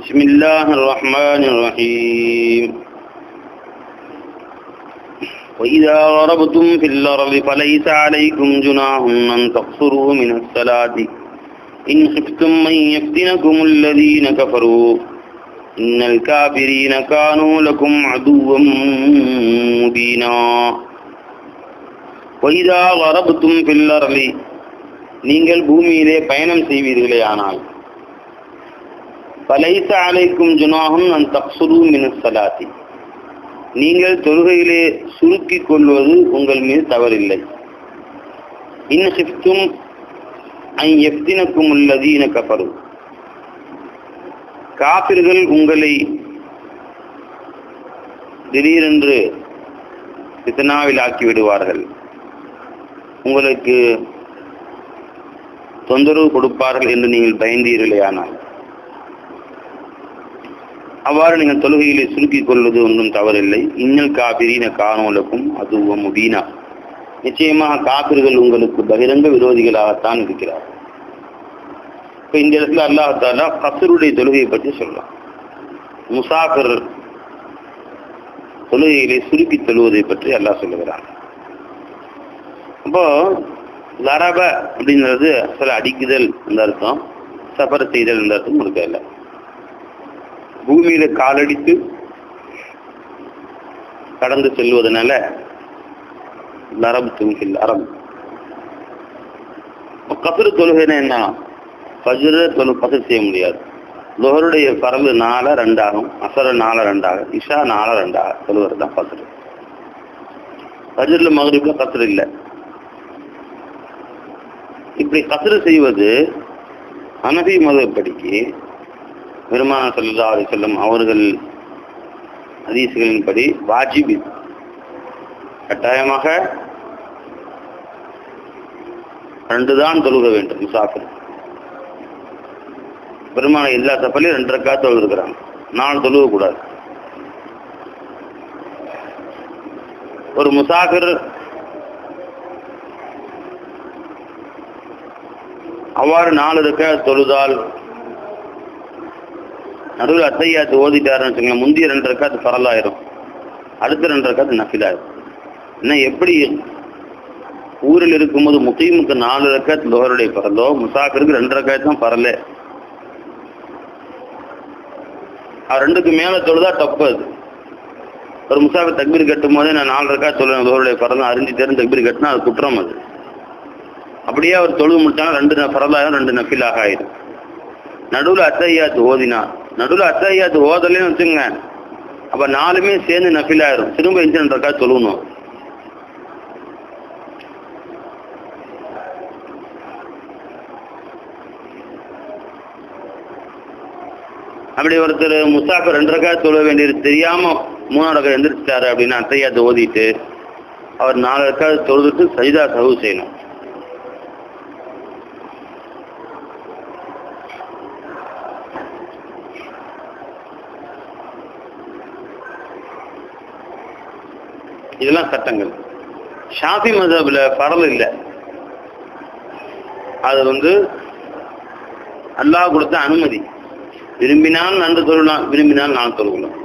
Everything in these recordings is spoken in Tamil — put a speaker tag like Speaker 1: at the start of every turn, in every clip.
Speaker 1: بسم الله الرحمن الرحيم وإذا ضربتم في الأرض فليس عليكم جناح أن تقصروا من الصلاة إن خفتم أن يفتنكم الذين كفروا إن الكافرين كانوا لكم عدوا مبينا وإذا ضربتم في الأرض நீங்கள் பூமியிலே பயணம் செய்வீர்களே ஆனால் பலைச அலைக்கும் ஜுனாகும் நான் தக்சுரு மினசலாத்தி நீங்கள் தொழுகையிலே சுருக்கி கொள்வது உங்கள் மீது தவறில்லை. இன் ஹிஃப்தும் ஐ எஃப்தினக்கும் உள்ளதீன கஃபரு காபிர்கள் உங்களை திடீரென்று பித்தனாவில் ஆக்கி விடுவார்கள். உங்களுக்கு தொந்தரவு கொடுப்பார்கள் என்று நீங்கள் பயந்தீர்களேயானால். அவ்வாறு நீங்கள் தொழுகையிலே சுருக்கிக் கொள்வது ஒன்றும் தவறில்லை. இன்னல் காபிரின காணோலக்கும் அதுவும் முபீனா. நிச்சயமாக காபிர்கள் உங்களுக்கு பகிரங்க விரோதிகளாகத்தான் இருக்கிறார் இப்போ இந்த இடத்துல அல்லாஹாலா கசருடைய தொழுகையை பற்றி சொல்லலாம். முசாஃபர் தொழுகையிலே சுருக்கி தொழுவதை பற்றி அல்லாஹ் சொல்லுகிறான். அப்போ லரப அப்படிங்கிறது சில அடிக்குதல் அந்த அர்த்தம் சபர செய்தல் அந்த அர்த்தம் கொடுக்கல பூமியில காலடித்து கடந்து செல்வதனால லரபு துங்கில் அறம் கசரு தொழுகைன்னா என்ன? பஜ்ர தொழு கசர் செய்ய முடியாது. லோகருடைய பரவு நாலா ரெண்டாகும் அசர நாலா ரெண்டாகும் இஷா நாலா ரெண்டாக தொழுவது தான் பசரு பஜ்ரில் மகரிப்ல கசர் இல்லை. இப்படி கசரு செய்வது அனபி மதப்படிக்கு பெருமான சல்லா அலி செல்லம் அவர்கள் ஹதீசுகளின்படி வாஜிபி கட்டாயமாக ரெண்டு தான் தொழுக வேண்டும் முசாஃபிர். பெருமான எல்லா சப்பலையும் ரெண்டு ரக்கா தொழுகிறாங்க நாலு தொழுக கூடாது. ஒரு முசாஃபிர் அவ்வாறு நாலு இருக்க தொழுதால் நடுவில் அத்தையாத்து ஓதிட்டாருன்னு வச்சுக்கோங்க முந்தைய ரெண்டு ரக்காத்து பரலாயிரும். அடுத்த ரெண்டு ரக்காத்து நஃபிலாயிரும். இன்னும் எப்படி ஊரில் இருக்கும்போது முஸ்லீமுக்கு நாலு ரக்காத்து லோகருடைய பரலோ முசாக்கருக்கு ரெண்டு ரக்காத்து தான் பரலே. அது ரெண்டுக்கு மேலே தொழுதா தப்பு அது. ஒரு முசாஃபர் தக்பீர் கட்டும் போதே நான் நாலு ரக்கா சொல்லுவேன் லோகருடைய பரலம் அறிஞ்சு தெரிஞ்சு தக்பீர் கட்டினா அது குற்றம் அது. அப்படியே அவர் தொழுது முடிச்சாலும் ரெண்டு பரலாயிரம் ரெண்டு நஃபிலாக ஆயிரும். நடுவில் அத்தையாத்து ஓதினார் நடுவில் அத்தையாத்து ஓதலையும் வச்சுங்க அப்ப நாலுமே சேர்ந்து நஃபில் ஆயிரும். திரும்ப இன்சிடென்ட் இருக்கா சொல்லணும். அப்படி ஒருத்தர் முசாஃபர் ரெண்டு ரக்கா சொல்ல வேண்டியது தெரியாம மூணாவது ரக்கா எந்திரிச்சிட்டாரு அப்படின்னு அத்தையாத்து ஓதிட்டு அவர் நாலு ரக்கா தொழுதுட்டு சஜிதா சகு செய்யணும். இதெல்லாம் சட்டங்கள். ஷாஃபி மதபில் பரல் இல்லை. அது வந்து அல்லாஹ் கொடுத்த அனுமதி. விரும்பினால் நன்று தொழலாம் விரும்பினால் நான் தொழுகலாம்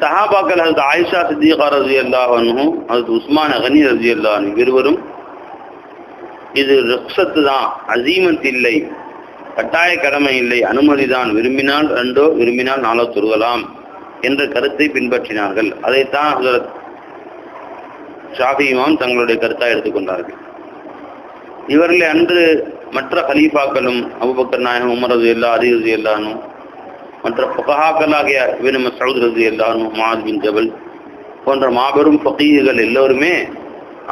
Speaker 1: சஹாபாக்கள் அது ஆயிஷா சித்திகா ரஜி அல்லாஹனும் அது உஸ்மான் அகனி ரஜி அல்லாஹன் இருவரும் இது ரக்ஷத்து தான் அசீமத் இல்லை கட்டாய கடமை இல்லை அனுமதி தான். விரும்பினால் ரெண்டோ விரும்பினால் நாளோ தொழுகலாம் என்ற கருத்தை பின்பற்றினார்கள். அதைத்தான் ஹசரத் ஷாஃபி இமாம் தங்களுடைய கருத்தாக எடுத்துக்கொண்டார்கள் இவர்களை அன்று மற்ற ஹலீஃபாக்களும் அபுபக்கர் நாயகம் உமர் ரது இல்லா அலி ரது இல்லானும் மற்ற புகஹாக்களாகிய இவன் மசூத் ரது இல்லானும் மாத் பின் ஜபல் போன்ற மாபெரும் ஃபகீர்கள் எல்லோருமே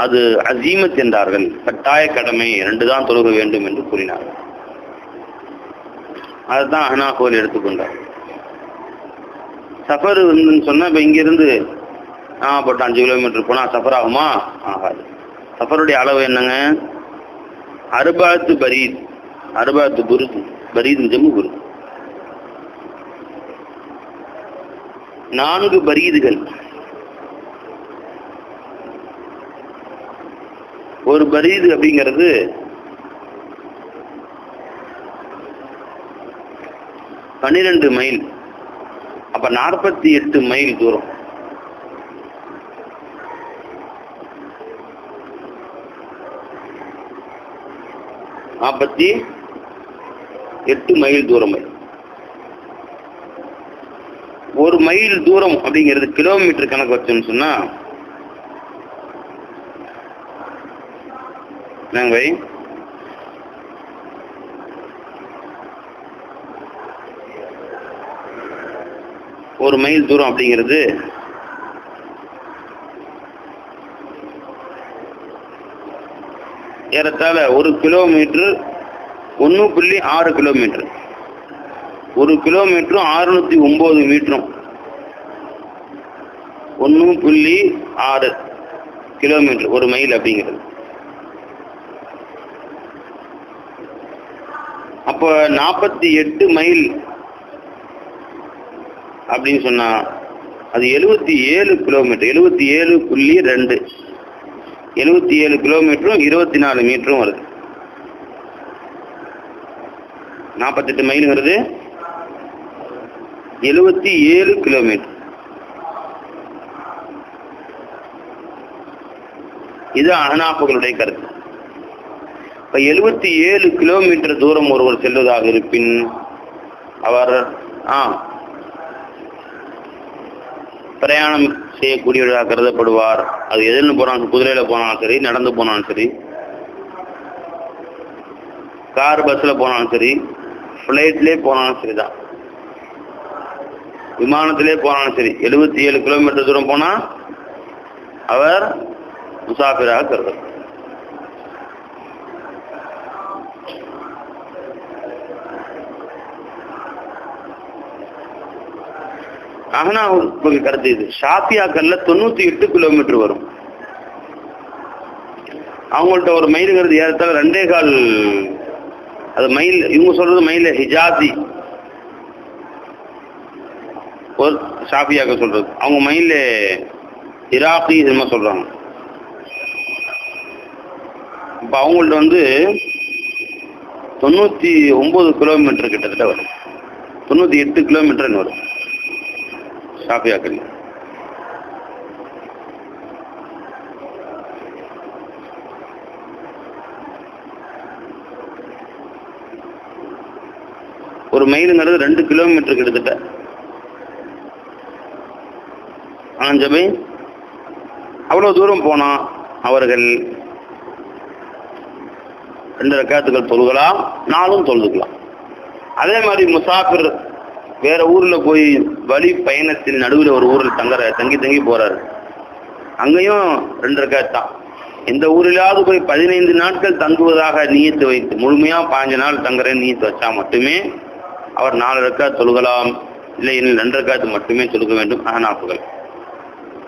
Speaker 1: அது அசீமத் என்றார்கள். கட்டாய கடமை ரெண்டு தான் தொழுக வேண்டும் என்று கூறினார்கள். அதுதான் அஹ்னாஃபோல் எடுத்துக்கொண்டார்கள் சஃபர் சொன்னால் இப்போ இங்கிருந்து நாகப்பட்டினம் அஞ்சு கிலோமீட்டர் போனால் சஃபர் ஆகுமா? ஆகாது. சஃபருடைய அளவு என்னங்க? அருபாத்து பரீத் அருபாத்து புருது பரீது ஜம்மு குரு நான்கு பரீதுகள். ஒரு பரீது அப்படிங்கிறது பன்னிரெண்டு மைல். அப்ப நாற்பத்தி எட்டு மைல் தூரம். நாற்பத்தி எட்டு மைல் தூரம். ஒரு மைல் தூரம் அப்படிங்கிறது கிலோமீட்டர் கணக்கு வச்சோம்னு சொன்னா என்னங்க ஒரு மைல் தூரம் அப்படிங்கிறது ஏறத்தாழ ஒரு கிலோமீட்டர் ஒன்று புள்ளி ஆறு கிலோமீட்டர். ஒரு கிலோமீட்டரும் ஆறுநூத்தி ஒன்பது மீட்டரும். ஒன்று புள்ளி ஆறு கிலோமீட்டர் ஒரு மைல் அப்படிங்கிறது. அப்போ நாற்பத்தி எட்டு மைல் அப்படின்னு சொன்னால் அது எழுபத்தி ஏழு கிலோமீட்டர் எழுபத்தி ஏழு புள்ளி ரெண்டு. எழுபத்தி ஏழு கிலோமீட்டரும் இருபத்தி நாலு மீட்டரும் வருது. நாற்பத்தெட்டு மைலுங்கிறது எழுபத்தி ஏழு கிலோமீட்டர் இது அகனாப்புகளுடைய கருத்து. இப்போ எழுபத்தி ஏழு கிலோமீட்டர் தூரம் ஒருவர் செல்வதாக இருப்பின் அவர் ஆ பிரயாணம் செய்யக்கூடியவராக கருதப்படுவார். அது எதிர்னு போனாலும் குதிரையில் போனாலும் சரி நடந்து போனாலும் சரி கார் பஸ்ஸில் போனாலும் சரி ஃப்ளைட்லேயே போனாலும் சரி தான் விமானத்திலே போனாலும் சரி எழுபத்தி ஏழு கிலோமீட்டர் தூரம் போனால் அவர் முசாஃபிராக கருதப்படும். அகனா கருத்து இது. ஷாப்பியாக்கல்ல தொண்ணூத்தி எட்டு கிலோமீட்டர் வரும். அவங்கள்ட்ட ஒரு மயிலுங்கிறது ஏறத்தாழ ரெண்டே கால் அது மைல் இவங்க சொல்றது மயில ஹிஜாதி. ஒரு ஷாஃபியாக்க சொல்றது. அவங்க மயில இராக்கி என்னமோ சொல்றாங்க. இப்போ அவங்கள்ட்ட வந்து தொண்ணூத்தி ஒன்பது கிலோமீட்டர் கிட்டத்தட்ட வரும். தொண்ணூத்தி எட்டு கிலோமீட்டர்னு வரும். ஷாஃபியாக்கள் ஒரு மைலுங்கிறது ரெண்டு கிலோமீட்டர் கிட்டத்தட்ட. ஆனஞ்சபை அவ்வளவு தூரம் போனா அவர்கள் ரெண்டு ரக்காத்துக்கள் தொழுகலாம் நாளும் தொழுதுக்கலாம். அதே மாதிரி முசாஃபிர் வேற ஊர்ல போய் வழி பயணத்தில் நடுவில் ஒரு ஊரில் தங்குற தங்கி தங்கி போறாரு. அங்கேயும் ரெண்டு ரக்காத் தான். இந்த ஊரிலாவது போய் பதினைந்து நாட்கள் தங்குவதாக நீயத்து வைத்து முழுமையா பாஞ்சு நாள் தங்குறேன்னு நீயத்து வச்சா மட்டுமே அவர் நாலு ரக்காத் தொழுகலாம். இல்லை எனில் ரெண்டு ரக்காத்து மட்டுமே தொழுக வேண்டும். அகனாப்புகள்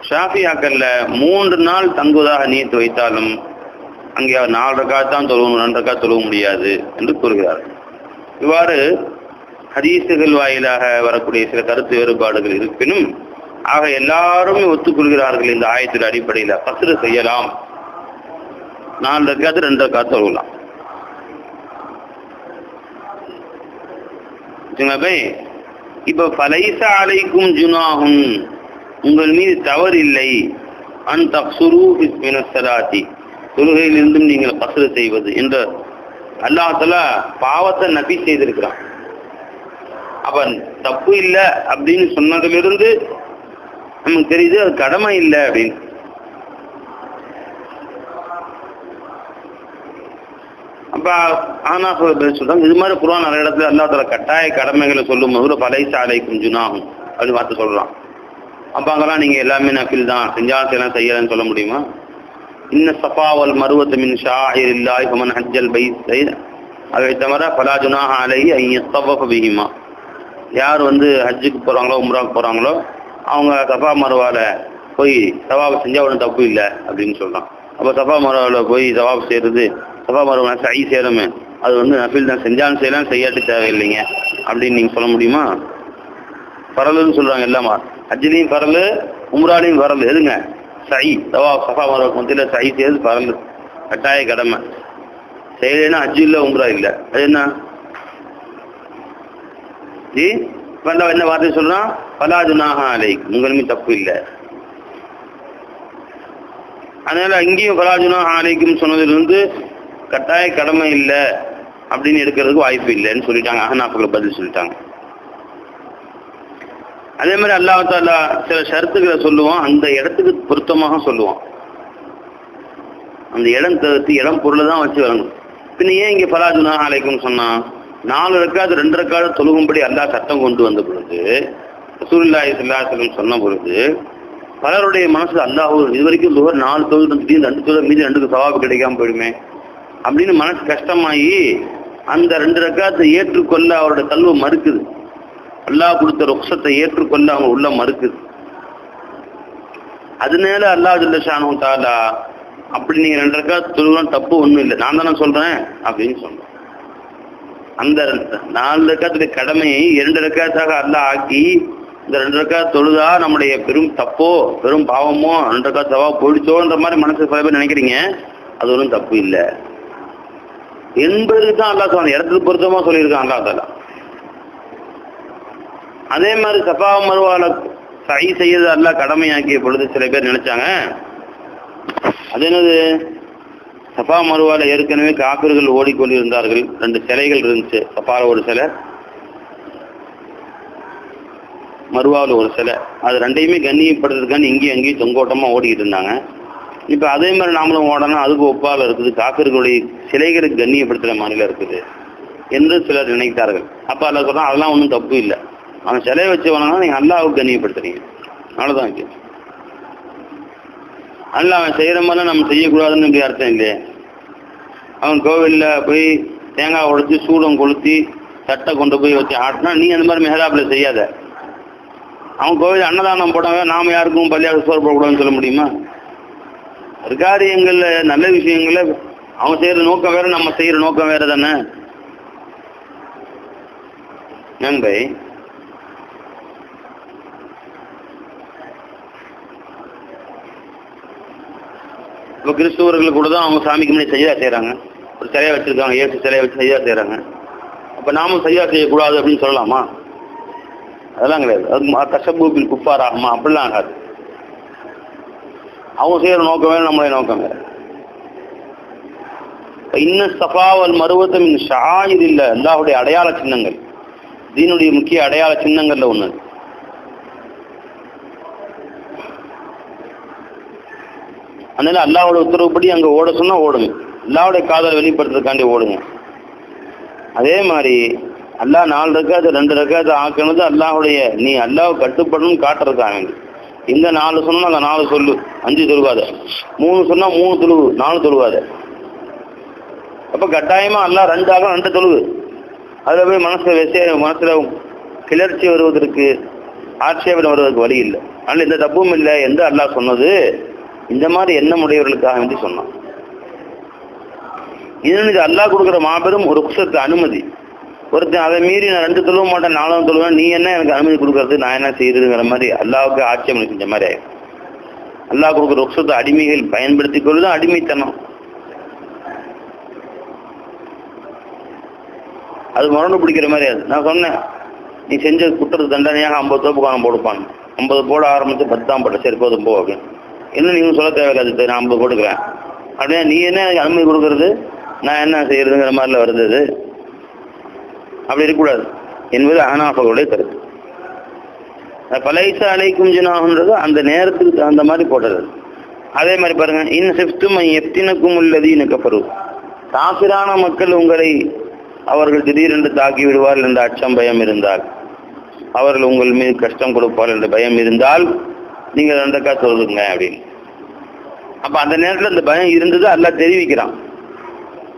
Speaker 1: ஷாஃபியாக்கல்ல மூன்று நாள் தங்குவதாக நீத்து வைத்தாலும் அங்கே அவர் நாலு ரக்காத் தான் தொழுவணும் ரெண்டு ரக்காத் தொழுவ முடியாது என்று கூறுகிறார். இவ்வாறு ஹதீசுகள் வாயிலாக வரக்கூடிய சில கருத்து வேறுபாடுகள் இருப்பினும் ஆக எல்லாருமே ஒத்துக்கொள்கிறார்கள் இந்த ஆயத்தின் அடிப்படையில். கசுறு செய்யலாம். நாலு ரக்காத்து ரெண்டு ரக்காத்து தொழுகலாம் இப்ப பலைச அலைக்கும் ஜுனாகும் உங்கள் மீது தவறு இல்லை. அன் தக்சுரு மினசராத்தி தொழுகையிலிருந்தும் நீங்கள் கசுறு செய்வது என்ற அல்லாஹால பாவத்தை நபி செய்திருக்கிறான். அப்ப தப்பு இல்லை அப்படின்னு சொன்னதிலிருந்து நமக்கு தெரியுது அது கடமை இல்லை அப்படின்னு. அப்ப ஆனா சொல்றாங்க? இது மாதிரி குரான் நிறைய இடத்துல அல்லா கட்டாய கடமைகளை சொல்லும் போது பழைய சாலை குஞ்சுனாகும் அப்படின்னு பார்த்து சொல்றான். அப்ப அங்கெல்லாம் நீங்க எல்லாமே நஃபில் தான். செஞ்சாலும் செய்யலாம் செய்யலன்னு சொல்ல முடியுமா? இன்ன சஃபாவல் மருவத்து மின் ஷாஹிர் இல்லாய் ஹமன் ஹஜ்ஜல் பை அதை தவிர ஃபலா ஜுனாஹ அலைஹி ஐ பிஹிமா யார் வந்து ஹஜ்ஜுக்கு போகிறாங்களோ உம்ராவுக்கு போகிறாங்களோ அவங்க சஃபா மருவால போய் சவாபு செஞ்சால் ஒன்றும் தப்பு இல்லை அப்படின்னு சொல்கிறான் அப்போ சஃபா மருவாவில் போய் சவாபு செய்கிறது சஃபா மருவா சை சேருமே அது வந்து நஃபில் தான் செஞ்சாலும் செய்யலாம் செய்யாட்டு தேவையில்லைங்க. அப்படின்னு நீங்கள் சொல்ல முடியுமா? பரலுன்னு சொல்கிறாங்க எல்லாமா ஹஜ்ஜிலையும் பரலு உம்ராலையும் பரல். எதுங்க? சை சவா சஃபா மரவா மத்தியில் சை செய்யறது பரல். கட்டாய கடமை. செய்யலைன்னா ஹஜ்ஜு இல்லை உம்ரா இல்லை. அது என்ன? ஜி என்ன வார்த்தை சொல்றான்? பலாதுனாக அலை உங்களுமே தப்பு இல்லை. அதனால அங்கேயும் பலாஜுனாக அலைக்கும் சொன்னதிலிருந்து கட்டாய கடமை இல்லை. அப்படின்னு எடுக்கிறதுக்கு வாய்ப்பு இல்லைன்னு சொல்லிட்டாங்க. அகனாஃபுகள் பதில் சொல்லிட்டாங்க. அதே மாதிரி அல்லாஹாலா சில ஷரத்துக்களை சொல்லுவான். அந்த இடத்துக்கு பொருத்தமாக சொல்லுவான். அந்த இடம் தவிர்த்து இடம் பொருளை தான் வச்சு வரணும் பின்ன ஏன் இங்கே பலாஜுனா அலைக்கும் சொன்னான்? நாலு ரெக்காது ரெண்டு ரெக்காது தொழுகும்படி அல்லா சட்டம் கொண்டு வந்த பொழுது ரசூலுல்லாஹி ஸல்லல்லாஹு சொன்ன பொழுது பலருடைய மனசு அல்லாஹ் இது வரைக்கும் லுகர் நாலு தொழில் திடீர்னு ரெண்டு தொழில் மீதி ரெண்டுக்கு சவாபு கிடைக்காம போயிடுமே. அப்படின்னு மனசு கஷ்டமாகி அந்த ரெண்டு ரக்காத்தை ஏற்றுக்கொள்ள அவரோட கல்வ மறுக்குது. அல்லாஹ் கொடுத்த ரொக்ஷத்தை ஏற்றுக்கொள்ள அவங்க உள்ள மறுக்குது. அதனால அல்லாஹ் ஜல்லஷானு தாலா அப்படி நீங்கள் ரெண்டு ரக்காத்து தொழுலாம் தப்பு ஒன்றும் இல்லை. நான் தானே சொல்கிறேன் அப்படின்னு சொல்கிறேன் அந்த நாலு ரக்காத்துடைய கடமையை இரண்டு ரக்காத்தாக அல்ல ஆக்கி இந்த ரெண்டு ரக்கா தொழுதா நம்முடைய பெரும் தப்போ பெரும் பாவமோ ரெண்டு ரக்கா தவா போயிடுச்சோன்ற மாதிரி மனசு பல பேர் நினைக்கிறீங்க. அது ஒன்றும் தப்பு இல்லை. என்பதுக்கு தான் அல்லா சொல்ல இடத்துக்கு பொருத்தமா சொல்லியிருக்கான் அல்லா தாலா அதே மாதிரி சஃபா மருவால சை செய்யறது அல்லாஹ் கடமையாக்கிய பொழுது சில பேர் நினைச்சாங்க. அது என்னது? சஃபா மருவால ஏற்கனவே காப்பிர்கள் ஓடிக்கொண்டிருந்தார்கள். ரெண்டு சிலைகள் இருந்துச்சு. சஃபாவில் ஒரு சிலை மருவாவில் ஒரு சிலை. அது ரெண்டையுமே கண்ணியப்படுறதுக்கான இங்கேயும் அங்கேயும் தொங்கோட்டமாக ஓடிக்கிட்டு இருந்தாங்க. இப்போ அதே மாதிரி நாமளும் ஓடனா அதுக்கு ஒப்பால் இருக்குது. காப்பிர்களுடைய சிலைகளுக்கு கண்ணியப்படுத்துகிற மாதிரில இருக்குது என்று சிலர் நினைத்தார்கள். அப்போ அதில் சொல்கிறான் அதெல்லாம் ஒன்றும் தப்பு இல்லை. அவன் சிலையை வச்சு வணங்கினா நீங்கள் அல்லாவுக்கு கண்ணியப்படுத்துறீங்க. அவ்வளோதான் இருக்குது அல்ல அவன் செய்கிற மாதிரிலாம் நம்ம செய்யக்கூடாதுன்னு இப்படி அர்த்தம் இல்லையே அவன் கோவிலில் போய் தேங்காய் உடைச்சி சூடம் கொளுத்தி சட்டை கொண்டு போய் வச்சு ஆட்டினா நீ அந்த மாதிரி மெஹராபில் செய்யாத. அவன் கோவில் அன்னதானம் போட்டாங்க நாம் யாருக்கும் பள்ளியாக சோறு போடக்கூடாதுன்னு சொல்ல முடியுமா? ஒரு காரியங்களில் நல்ல விஷயங்கள அவன் செய்கிற நோக்கம் வேற நம்ம செய்கிற நோக்கம் வேறு தானே? நண்பை இப்போ கிறிஸ்துவர்கள் கூட தான் அவங்க சாமிக்கு முன்னாடி செய்யா செய்கிறாங்க ஒரு சிலையை வச்சுருக்காங்க ஏசு சிலையை வச்சு செய்யா செய்கிறாங்க அப்போ நாமும் செய்யா செய்யக்கூடாது அப்படின்னு சொல்லலாமா? அதெல்லாம் கிடையாது. அது கஷபூபில் குப்பார் ஆகுமா அப்படிலாம் ஆகாது. அவங்க செய்கிற நோக்கம் வேறு நம்மளே நோக்கம் வேறு. இன்னும் சஃபாவல் மருவத்தம் ஷாயிர் இல்லை அல்லாஹுடைய அடையாள சின்னங்கள். தீனுடைய முக்கிய அடையாள சின்னங்கள்ல ஒன்று அதனால அல்லாஹோட உத்தரவுப்படி அங்கே ஓட சொன்னால் ஓடுங்க. அல்லாவுடைய காதலை வெளிப்படுத்துறதுக்காண்டி ஓடுங்க. அதே மாதிரி அல்லாஹ் நாலு ரக்காது ரெண்டு ரக்காது ஆக்கினது அல்லாஹுடைய நீ அல்லாஹ் கட்டுப்படணும்னு காட்டுறதுக்காக இந்த நாலு சொன்னால் அந்த நாலு சொல்லு. அஞ்சு தொழுவாத மூணு சொன்னால் மூணு தொழுவு நாலு தொழுவாத அப்போ கட்டாயமாக அல்லா ரெண்டு ஆகும் ரெண்டு தொழுவு அதில் போய் மனசில் விசே மனசில் கிளர்ச்சி வருவதற்கு ஆட்சேபனை வருவதற்கு வழி இல்லை. ஆனால் எந்த தப்பும் இல்லை. எந்த அல்லாஹ் சொன்னது? இந்த மாதிரி எண்ணம் உடையவர்களுக்காக வேண்டி சொன்னான். இது அல்லாஹ் கொடுக்குற மாபெரும் ஒரு குசத்து அனுமதி. ஒருத்தன் அதை மீறி நான் ரெண்டு தொழுவ மாட்டேன் நாலாவது தொழுவேன் நீ என்ன எனக்கு அனுமதி கொடுக்கறது நான் என்ன செய்யறதுங்கிற மாதிரி அல்லாவுக்கு ஆட்சியம் செஞ்ச மாதிரி ஆயிடும். அல்லாஹ் கொடுக்குற ருக்ஷத்தை அடிமைகள் பயன்படுத்தி கொள்வது அடிமைத்தனம். அது முரண்டு பிடிக்கிற மாதிரி அது. நான் சொன்னேன் நீ செஞ்ச குற்றது தண்டனையாக ஐம்பது தோப்பு காலம் போடுப்பான். ஐம்பது போட ஆரம்பித்து பத்தாம் பட்ட சரி போதும் போ அப்படின்னு. என்ன நீங்கள் சொல்ல தேவையில்லை நான் ஐம்பது கொடுக்குறேன். அப்படின்னா நீ என்ன எனக்கு அனுமதி கொடுக்கறது? நான் என்ன செய்யறதுங்கிற மாதிரில வருது அது அப்படி இருக்கக்கூடாது. என்பது அனாஃபர்களுடைய கருத்து. பலைசா அலைக்கும் ஜினாகன்றது அந்த நேரத்துக்கு தகுந்த மாதிரி போடுறது அதே மாதிரி பாருங்க இன் சிப்தும் எத்தினக்கும் உள்ளது இனக்கப்பரு காசிரான மக்கள் உங்களை அவர்கள் திடீரென்று தாக்கி விடுவார்கள் என்ற அச்சம் பயம் இருந்தால் அவர்கள் உங்கள் மீது கஷ்டம் கொடுப்பார்கள் என்ற பயம் இருந்தால் நீங்கள் ரெண்டக்கா சொல்லுங்க அப்படின்னு. அப்போ அந்த நேரத்தில் அந்த பயம் இருந்தது எல்லாம் தெரிவிக்கிறான்.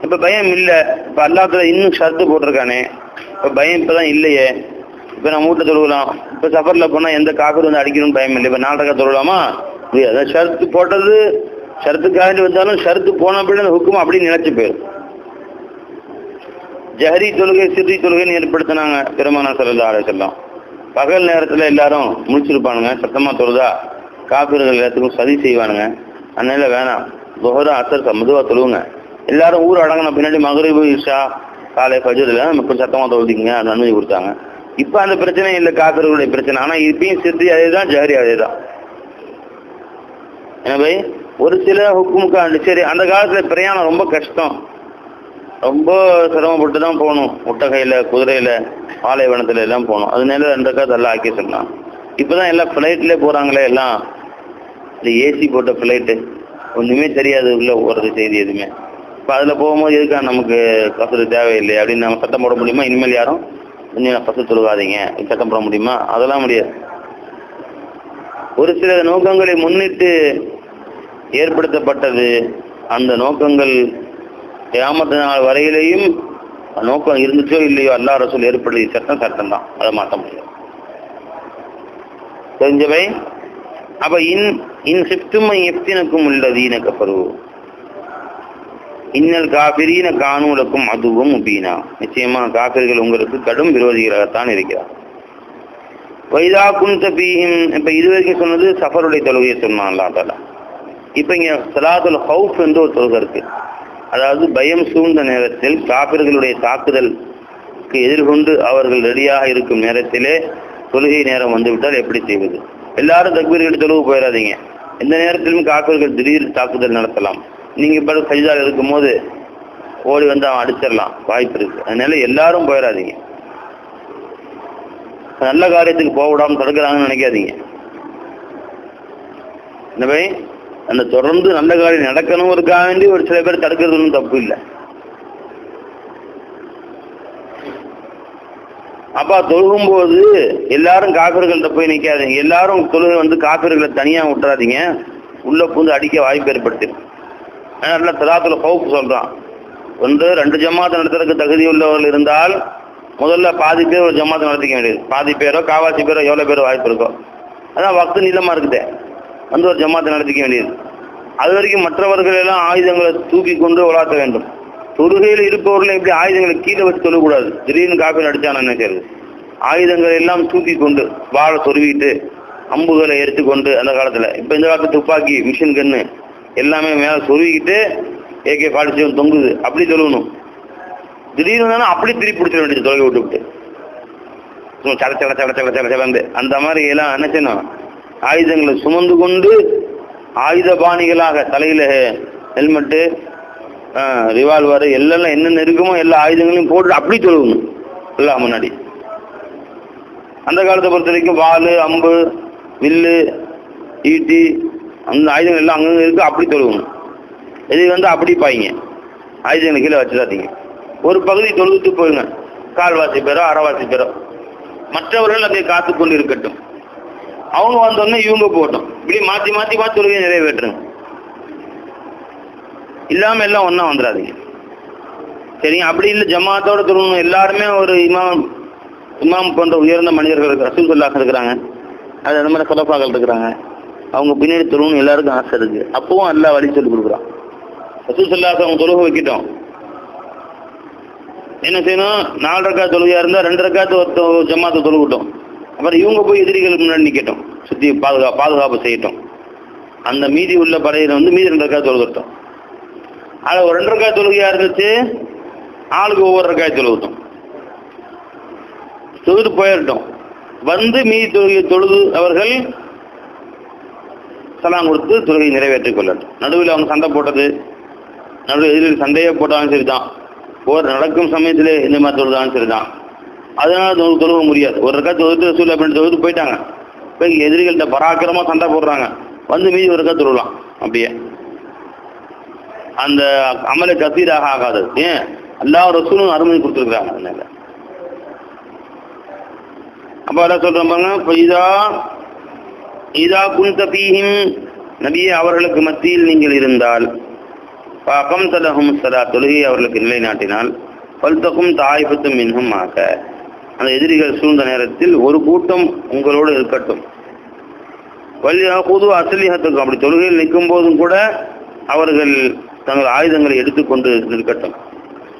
Speaker 1: இப்போ பயம் இல்லை. இப்ப அல்லாத்துல இன்னும் ஷர்த்து போட்டிருக்கானே. இப்போ பயம் இப்பதான் இல்லையே. இப்போ நான் மூட்டை தொழுகலாம். இப்போ சஃபர்ல போனால் எந்த காக்கர் வந்து அடிக்கணும்னு பயம் இல்லை. இப்ப நாலரைக்கா தொழுகலாமா? முடியாது ஷர்த்து போட்டது ஷர்த்துக்காக வந்தாலும் ஷர்த்து போன அப்படின்னு அந்த ஹுக்கும் அப்படின்னு நினைச்சு போயிடும் ஜஹரி தொழுகை சிறி தொழுகைன்னு ஏற்படுத்தினாங்க பெருமானா சல்லா அலையம் பகல் நேரத்தில் எல்லாரும் முடிச்சிருப்பானுங்க சத்தமாக தொழுதா காப்பீர்கள் எல்லாத்துக்கும் சதி செய்வானுங்க. அதனால வேணாம். துஹரா அசர் மெதுவாக தொழுவுங்க. எல்லாரும் ஊர் அடங்கின பின்னாடி மகரிபு இஷா காலை ஃபஜர் எல்லாம் கொஞ்சம் சத்தமாக தொழுதிங்க அது அனுமதி கொடுத்தாங்க. இப்போ அந்த பிரச்சனை இல்லை காப்பீர்களுடைய பிரச்சனை. ஆனால் இப்பயும் சித்தி அதே தான் ஜஹரி அதே தான் எனவே ஒரு சில ஹுக்குமுக்கு சரி அந்த காலத்தில் பிரயாணம் ரொம்ப கஷ்டம். ரொம்ப சிரமப்பட்டு தான் போகணும். முட்டகையில் குதிரையில் பாலைவனத்தில் எல்லாம் போகணும் அதனால ரெண்டு தள்ள எல்லாம் ஆக்கி சொன்னான் இப்பதான் எல்லாம் ஃப்ளைட்லேயே போகிறாங்களே எல்லாம். இந்த ஏசி போட்ட ஃப்ளைட்டு ஒன்றுமே தெரியாது உள்ளே போகிறது செய்தி எதுவுமே. இப்போ அதில் போகும்போது எதுக்கா நமக்கு கசரு தேவையில்லை அப்படின்னு நம்ம சத்தம் போட முடியுமா? இனிமேல் யாரும் இன்னும் பசு தொழுகாதீங்க. சத்தம் போட முடியுமா? அதெல்லாம் முடியாது. ஒரு சில நோக்கங்களை முன்னிட்டு ஏற்படுத்தப்பட்டது. அந்த நோக்கங்கள் கியாமத்து நாள் வரையிலையும் நோக்கம் இருந்துச்சோ இல்லையோ அல்லா ரசூல் ஏற்படுத்திய சட்டம் சட்டம் தான். அதை மாற்ற முடியாது. தெரிஞ்சவை? அப்ப இன் இன் சிப்தும் எப்தினுக்கும் உள்ளதீன கபரு. இன்னல் காபிரீன காணூலக்கும் அதுவும் முபீனா. நிச்சயமா காபிர்கள் உங்களுக்கு கடும் விரோதிகளாகத்தான் இருக்கிறார். வைதா குந்த பீஹிம் இப்ப இது வரைக்கும் சொன்னது சஃபருடைய தொழுகையை சொன்னான் அல்லா தாலா இப்ப இங்க சலாத்துல் ஹவுஃப் என்று ஒரு தொழுகை இருக்கு. அதாவது பயம் சூழ்ந்த நேரத்தில் காப்பிர்களுடைய தாக்குதலுக்கு எதிர்கொண்டு அவர்கள் ரெடியாக இருக்கும் நேரத்திலே தொழுகை நேரம் வந்துவிட்டால் எப்படி செய்வது? எல்லாரும் தக்பீர்கள் தொழுவு போயிடாதீங்க எந்த நேரத்திலும் காப்பிர்கள் திடீர் தாக்குதல் நடத்தலாம். நீங்க இப்ப சஜிதால் இருக்கும் போது ஓடி வந்து அவன் அடிச்சிடலாம். வாய்ப்பு இருக்கு. அதனால எல்லாரும் போயிடாதீங்க நல்ல காரியத்துக்கு போக விடாம தடுக்கிறாங்கன்னு நினைக்காதீங்க. எனவே அந்த தொடர்ந்து நல்ல காரியம் நடக்கணும் வேண்டி ஒரு சில பேர் தடுக்கிறது ஒன்றும் தப்பு இல்லை. அப்பா தொழுகும்போது எல்லாரும் காப்பிர்கள்ட்ட போய் நிற்காதீங்க எல்லாரும் தொழுகை வந்து காப்பிர்களை தனியா விட்டுறாதீங்க. உள்ள பூந்து அடிக்க வாய்ப்பு ஏற்படுத்திடும் நல்ல தலாத்துல ஹவுப் சொல்கிறான் ஒன்று ரெண்டு ஜமாத்து நடத்துறதுக்கு தகுதி உள்ளவர்கள் இருந்தால் முதல்ல பாதி பேர் ஒரு ஜமாத்து நடத்திக்க வேண்டியது. பாதி பேரோ காவாசி பேரோ எவ்வளோ பேர் வாய்ப்பு இருக்கோ. அதான் வக்து நீளமாக இருக்குதே. வந்து ஒரு ஜமாத்தை நடத்திக்க வேண்டியது அது வரைக்கும் மற்றவர்கள் எல்லாம் ஆயுதங்களை தூக்கி கொண்டு உலாத்த வேண்டும் தொழுகையில் இருப்பவர்கள் இப்படி ஆயுதங்களை கீழே வச்சு சொல்லக்கூடாது திடீர்னு காப்பீடு அடிச்சான என்ன செய்யறது ஆயுதங்கள் எல்லாம் தூக்கி கொண்டு வாழை சொருவிட்டு அம்புகளை எடுத்துக்கொண்டு அந்த காலத்தில் இப்போ இந்த காலத்தில் துப்பாக்கி மிஷின் கன்னு எல்லாமே மேலே சொருவிக்கிட்டு ஏகே பாடிச்சு தொங்குது அப்படி சொல்லணும் திடீர்னு அப்படி திருப்பி பிடிச்சிட வேண்டியது தொலைவி விட்டு விட்டு சும்மா சட சட சட சட சட சடந்து அந்த மாதிரி எல்லாம் என்ன செய்யணும் ஆயுதங்களை சுமந்து கொண்டு ஆயுத பாணிகளாக ஹெல்மெட்டு ரிவால்வர் எல்லாம் என்னென்ன இருக்குமோ எல்லா ஆயுதங்களையும் போட்டு அப்படி தொழுகணும். எல்லாம் முன்னாடி. அந்த காலத்தை பொறுத்த வரைக்கும் வாள் அம்பு வில்லு ஈட்டி அந்த ஆயுதங்கள் எல்லாம் அங்கங்கே இருக்குது அப்படி தொழுகணும். இது வந்து அப்படி பாய்ங்க. ஆயுதங்களை கீழே வச்சுடாதீங்க. ஒரு பகுதி தொழுதுட்டு போயிடுங்க. கால்வாசி பேரோ அரைவாசி பேரோ. மற்றவர்கள் அதை காத்து கொண்டு இருக்கட்டும் அவங்க வந்தோடனே இவங்க போட்டோம். இப்படி மாற்றி மாற்றி பார்த்து தொழுகையை நிறைவேற்றுங்க. இல்லாமல் எல்லாம் ஒன்றா வந்துடாதீங்க. சரிங்க? அப்படி இல்லை ஜமாத்தோட தொழுணும் எல்லாருமே ஒரு இமாம் இமாம் போன்ற உயர்ந்த மனிதர்கள் இருக்கு ரசூல் சொல்லாக இருக்கிறாங்க. அது அந்த மாதிரி சொலப்பாக்கள் இருக்கிறாங்க. அவங்க பின்னாடி தொழுணும் எல்லாருக்கும் ஆசை இருக்கு. அப்பவும் எல்லா வழி சொல்லி கொடுக்குறான். ரசூல் சொல்லாக அவங்க தொழுக வைக்கிட்டோம். என்ன செய்யணும்? நாலு ரக்கா தொழுகையாக இருந்தால் ரெண்டு ரக்காத்து ஒருத்த ஜமாத்தை தொழுகட்டும். அப்புறம் இவங்க போய் எதிரிகளுக்கு முன்னாடி நிக்கட்டும். சுத்தி பாதுகா பாதுகாப்பு செய்யட்டும். அந்த மீதி உள்ள படையில வந்து மீதி ரெண்டு ரக்கா தொழுகட்டும் அதில் ஒரு ரெண்டு ரக்காய் தொழுகையா இருந்துச்சு? ஆளுக்கு ஒவ்வொரு ரக்காய் தொழுகட்டும் தொழுது போயிடட்டும் வந்து மீதி தொழுகை தொழுது அவர்கள் சலாம் கொடுத்து தொழுகை நிறைவேற்றிக் கொள்ளட்டும். நடுவில் அவங்க சண்டை போட்டது. நடுவில் எதிரில் சண்டையே போட்டாலும் சரிதான். போர் நடக்கும் சமயத்திலே இந்த மாதிரி தொழுதாலும் சரிதான். அதனால தொழுவ தொழுக முடியாது. ஒரு ரக்கா தொழுது ரசூல் அப்படின்னு தொழுது போயிட்டாங்க. போய் எதிரிகள்கிட்ட பராக்கிரமா சண்டை போடுறாங்க. வந்து மீதி ஒரு ரக்கா தொழுலாம். அப்படியே. அந்த அமலை கசீராக ஆகாது. ஏன்? எல்லா ரசூலும் அனுமதி கொடுத்துருக்குறாங்க அதனால அப்ப என்ன சொல்றோம் பாருங்க இப்போ இதா இதா குந்த பீஹிம் நபியே அவர்களுக்கு மத்தியில் நீங்கள் இருந்தால் பாக்கம் தலகும் சலா தொழுகை அவர்களுக்கு நிலைநாட்டினால் பல்தகும் தாய்பத்தும் மின்ஹும் ஆக அந்த எதிரிகள் சூழ்ந்த நேரத்தில் ஒரு கூட்டம் உங்களோடு இருக்கட்டும். வலியா புது அசலிஹத்துக்கும் அப்படி தொழுகையில் நிற்கும் போதும் கூட அவர்கள் தங்கள் ஆயுதங்களை எடுத்துக்கொண்டு நிற்கட்டும்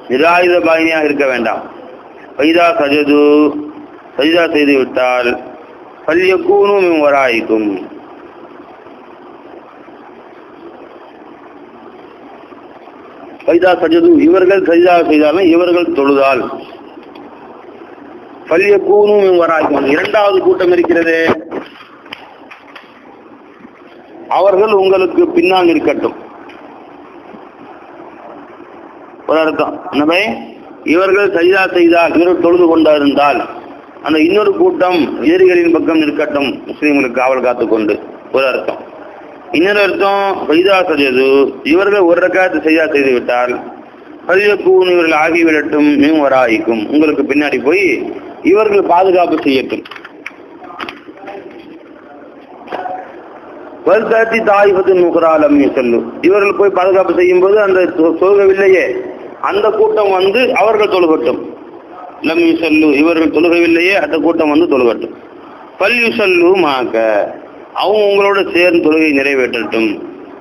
Speaker 1: நிராயுத பாயினியாக இருக்க வேண்டாம். வைதா சஜது சஜிதா செய்து விட்டால் பல்யக்கூனும் வராய்க்கும் பைதா சஜது இவர்கள் சஜிதா செய்தாலும் இவர்கள் தொழுதால். பல்யக்கூனும் வராக்கும் இரண்டாவது கூட்டம் இருக்கிறது. அவர்கள் உங்களுக்கு பின்னால் இருக்கட்டும். ஒரு அர்த்தம். என்னபை இவர்கள் சஜிதா செய்தால் இவர்கள் தொழுது கொண்டிருந்தால் அந்த இன்னொரு கூட்டம் எதிரிகளின் பக்கம் இருக்கட்டும் முஸ்லீம்களுக்கு காவல் காத்துக் கொண்டு ஒரு அர்த்தம். இன்னொரு அர்த்தம் சைதா செய்தது இவர்கள் ஒரு ரக்காத்து சைதா செய்து விட்டால் பள்ளியக்கூன் இவர்கள் ஆகிவிடட்டும் மீன் வராயிக்கும். உங்களுக்கு பின்னாடி போய் இவர்கள் பாதுகாப்பு செய்யட்டும். வல்தாத்தி தாய்பத்தின் முகராலம் செல்லும் இவர்கள் போய் பாதுகாப்பு செய்யும் போது அந்த தொ- தொழுகவில்லையே. அந்த கூட்டம் வந்து அவர்கள் தொழுகட்டும். லம் செல்லு இவர்கள் தொழுகவில்லையே அந்த கூட்டம் வந்து தொழுகட்டும். பல்யு செல்லுமாக மாக்க அவங்க உங்களோட சேர்ந்து தொழுகை நிறைவேற்றட்டும்.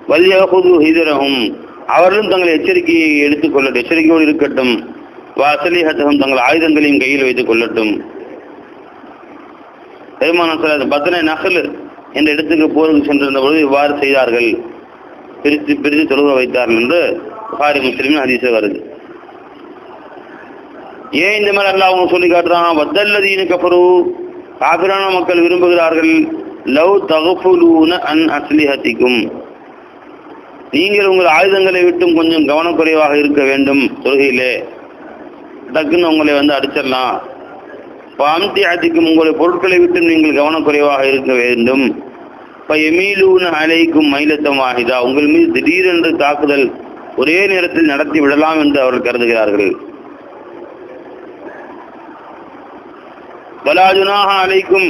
Speaker 1: வல்யகுது ஹிதரகும் அவர்களும் தங்கள் எச்சரிக்கையை எடுத்துக்கொள்ளட்டும் எச்சரிக்கையோடு இருக்கட்டும். வாசலிஹத்தகம் தங்கள் ஆயுதங்களையும் கையில் வைத்துக் கொள்ளட்டும். பெருமானம் சொல்லாது பத்தனை நகல் என்ற இடத்துக்கு போருக்கு சென்றிருந்த பொழுது இவ்வாறு செய்தார்கள். பிரித்து பிரித்து தொழுக வைத்தார்கள் என்று புகாரி முஸ்லிமின் ஹதீஸ வருது. ஏன் இந்த மாதிரி அல்லா அவங்க சொல்லி காட்டுறான்? வத்தல்லதீனு கஃபரு. காபிரான மக்கள் விரும்புகிறார்கள். லவ் தகுஃபுலூன அன் அஸ்லிஹத்திக்கும். நீங்கள் உங்கள் ஆயுதங்களை விட்டும் கொஞ்சம் கவனக்குறைவாக இருக்க வேண்டும் தொழுகையிலே. டக்குன்னு உங்களை வந்து அடிச்சிடலாம். பாம்தி அதிக்கும் உங்களுடைய பொருட்களை விட்டு நீங்கள் கவனக்குறைவாக இருக்க வேண்டும். இப்போ எமீலூன அலைக்கும் மயிலத்தம் வாகிதா உங்கள் மீது திடீரென்று தாக்குதல் ஒரே நேரத்தில் நடத்தி விடலாம் என்று அவர்கள் கருதுகிறார்கள். பலாஜுனாக அலைக்கும்.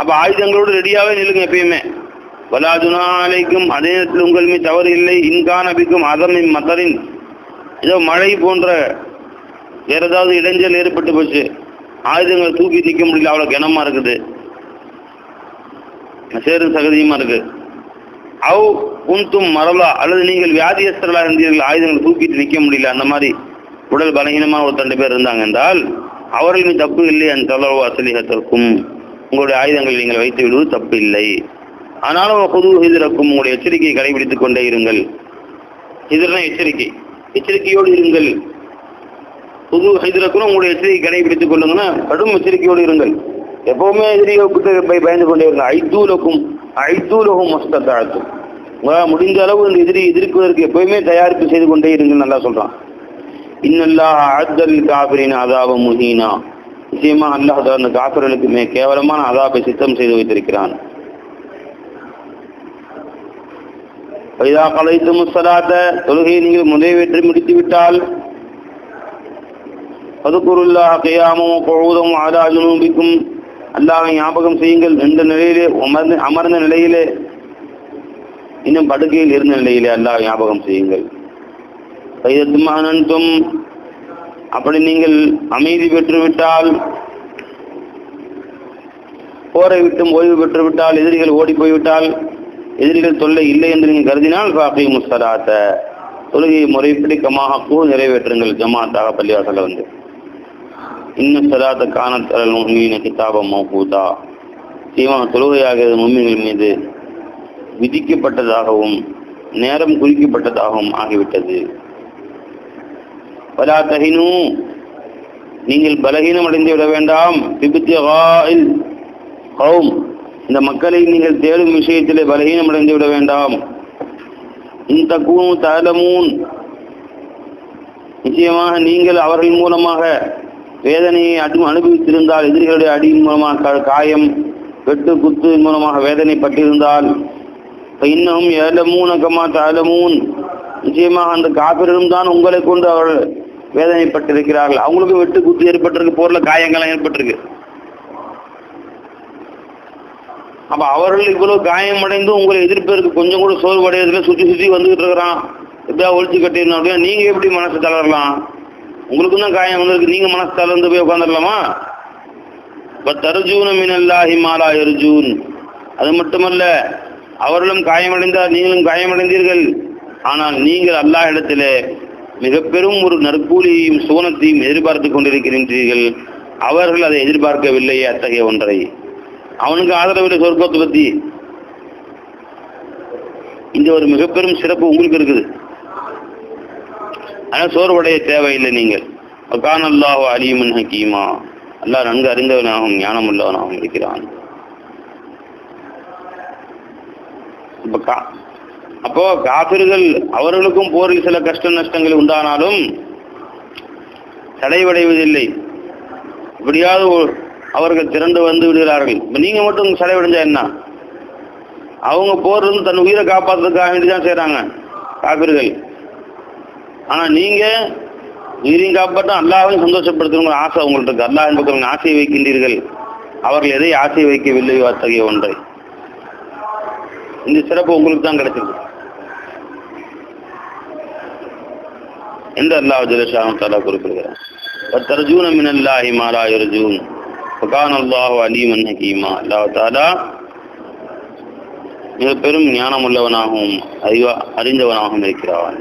Speaker 1: அப்போ ஆயுதங்களோடு ரெடியாவே நிலுங்க எப்பயுமே. வலாஜுனாக அலைக்கும். அதே நேரத்தில் உங்கள் மீது தவறு இல்லை. இன்கான் அபிக்கும் அதமின் மத்தரின். ஏதோ மழை போன்ற வேற ஏதாவது இடைஞ்சல் ஏற்பட்டு போச்சு. ஆயுதங்களை தூக்கி நிற்க முடியல அவ்வளோ கனமாக இருக்குது. சேரும் சகதியுமா இருக்கு. அவ் உன்தும் மரலா அல்லது நீங்கள் வியாதியஸ்தர்களாக இருந்தீர்கள் ஆயுதங்களை தூக்கிட்டு நிற்க முடியல அந்த மாதிரி உடல் பலகீனமாக ஒரு ரெண்டு பேர் இருந்தாங்க என்றால் அவர்கள் தப்பு இல்லை அந்த தொலைவு அசலிகத்திற்கும். உங்களுடைய ஆயுதங்களை நீங்கள் வைத்து விடுவது தப்பு இல்லை. ஆனாலும் பொது ஹிதரக்கும் உங்களுடைய எச்சரிக்கையை கடைபிடித்துக் கொண்டே இருங்கள். இதெல்லாம் எச்சரிக்கை. எச்சரிக்கையோடு இருங்கள். புது ஹைதரக்கும் உங்களுடைய எச்சரிக்கை கடைபிடித்துக் கொள்ளுங்கன்னா கடும் எச்சரிக்கையோடு இருங்கள். எப்பவுமே எதிரியை விட்டு பயந்து கொண்டே இருங்க ஐத்தூலக்கும் ஐத்தூலகும் மஸ்தத்தாழ்த்தும் உங்களால் முடிந்த அளவு இந்த எதிரி எதிர்ப்பதற்கு எப்பவுமே தயாரிப்பு செய்து கொண்டே இருங்கள் நல்லா சொல்றான். இன்னல்லாஹ் அத்தல் காபிரின் அதாப முஹீனா. நிச்சயமா அல்லாஹ் அந்த காபிரனுக்கு மிக கேவலமான அதாபை சித்தம் செய்து வைத்திருக்கிறான். வைதா கலைத்து முஸ்ஸலாத்த தொழுகையை நீங்கள் நிறைவேற்றி முடித்து விட்டால் பதுக்குருல்லாஹ் கையாமும் கொழுதும் ஆதா அல்லாஹை ஞாபகம் செய்யுங்கள் எந்த நிலையிலே உமர்ந்து அமர்ந்த நிலையிலே இன்னும் படுக்கையில் இருந்த நிலையிலே அல்லாஹ் ஞாபகம் செய்யுங்கள் கைதத்துமானந்தும் அப்படி நீங்கள் அமைதி பெற்றுவிட்டால் போரை விட்டும் ஓய்வு பெற்றுவிட்டால் எதிரிகள் ஓடி போய்விட்டால் எதிரிகள் தொல்லை இல்லை என்று நீங்கள் கருதினால் பாக்கி முஸ்தராத்த தொழுகையை முறைப்படி கூ நிறைவேற்றுங்கள் ஜமாத்தாக பள்ளிவாசல வந்து இன்னும் சதாத்த காணத்தரல் மீன கிதாபம் மௌகூதா சீமா தொழுகையாகிறது மும்மிகள் மீது விதிக்கப்பட்டதாகவும் நேரம் குறிக்கப்பட்டதாகவும் ஆகிவிட்டது. பலா தகினு நீங்கள் பலகீனம் அடைந்து விட வேண்டாம். விபத்தியில் கௌம் இந்த மக்களை நீங்கள் தேடும் விஷயத்திலே பலகீனம் அடைந்து விட வேண்டாம். இந்த கூணு தலமூன் நிச்சயமாக நீங்கள் அவர்கள் மூலமாக வேதனையை அடு அனுபவித்திருந்தால் எதிரிகளுடைய அடியின் மூலமாக காயம் வெட்டு குத்து மூலமாக வேதனைப்பட்டிருந்தால் இன்னும் ஏலமூன் அகமா தாலமூன் நிச்சயமாக அந்த காப்பிரும் தான் உங்களை கொண்டு அவர்கள் வேதனைப்பட்டிருக்கிறார்கள். அவங்களுக்கு வெட்டு குத்து ஏற்பட்டிருக்கு போரில் காயங்கள்லாம் ஏற்பட்டிருக்கு. அப்ப அவர்கள் இவ்வளவு காயமடைந்து உங்களை எதிர்ப்பதற்கு கொஞ்சம் கூட சோர்வடையதுல சுத்தி சுத்தி வந்துகிட்டு இருக்கிறான். எப்படியா ஒழிச்சு கட்டிடணும் அப்படின்னா நீங்க எப்படி மனசு தளரலாம்? உங்களுக்கும் தான் காயம் வந்திருக்கு. நீங்க மனசு தளர்ந்து போய் உட்காந்துடலாமா இப்ப தர்ஜூன மினல்லாஹி மாலா எர்ஜூன் அது மட்டுமல்ல அவர்களும் காயமடைந்தால் நீங்களும் காயமடைந்தீர்கள். ஆனால் நீங்கள் அல்லாஹ் இடத்துல மிக பெரும் ஒரு நற்கூலியையும் சுவனத்தையும் எதிர்பார்த்து கொண்டிருக்கின்றீர்கள். அவர்கள் அதை எதிர்பார்க்கவில்லையே அத்தகைய ஒன்றை. அவனுக்கு ஆதரவில்லை சொர்க்கத்தை பற்றி இந்த ஒரு மிக பெரும் சிறப்பு உங்களுக்கு இருக்குது. ஆனால் சோர்வடைய தேவையில்லை நீங்கள். அகான் அல்லாஹோ அலிமன் ஹக்கீமா அல்லாஹ் நன்கு அறிந்தவனாகவும் ஞானம் உள்ளவனாகவும் இருக்கிறான். இப்போ கா- அப்போ காபிர்கள் அவர்களுக்கும் போரில் சில கஷ்ட நஷ்டங்கள் உண்டானாலும் தடைவடைவதில்லை. இப்படியாவது அவர்கள் திரண்டு வந்து விடுகிறார்கள். இப்போ நீங்கள் மட்டும் சடைவடைஞ்சா என்ன? அவங்க போர் இருந்து தன் உயிரை காப்பாற்றுறதுக்காக வேண்டி தான் செய்கிறாங்க காபிர்கள். ஆனால் நீங்கள் நீரின் காப்பாற்ற அல்லாவையும் சந்தோஷப்படுத்தணுங்கிற ஆசை உங்கள்ட்ட இருக்கு. அல்லாஹின் பக்கம் ஆசையை வைக்கின்றீர்கள். அவர்கள் எதை ஆசை வைக்கவில்லையோ அத்தகைய ஒன்றை. இந்த சிறப்பு உங்களுக்கு தான் கிடைச்சிருக்கு. எந்த அல்லாஹ் ஜலஷாவும் தலா குறிப்பிடுகிறார். தர்ஜூன மினல்லாஹி மாலா யர்ஜூன். அல்லாஹ் அலீமன் ஹக்கீமா அல்லாஹ் தாலா மிக பெரும் ஞானம் உள்ளவனாகவும் அறிவா அறிந்தவனாகவும் இருக்கிறான்.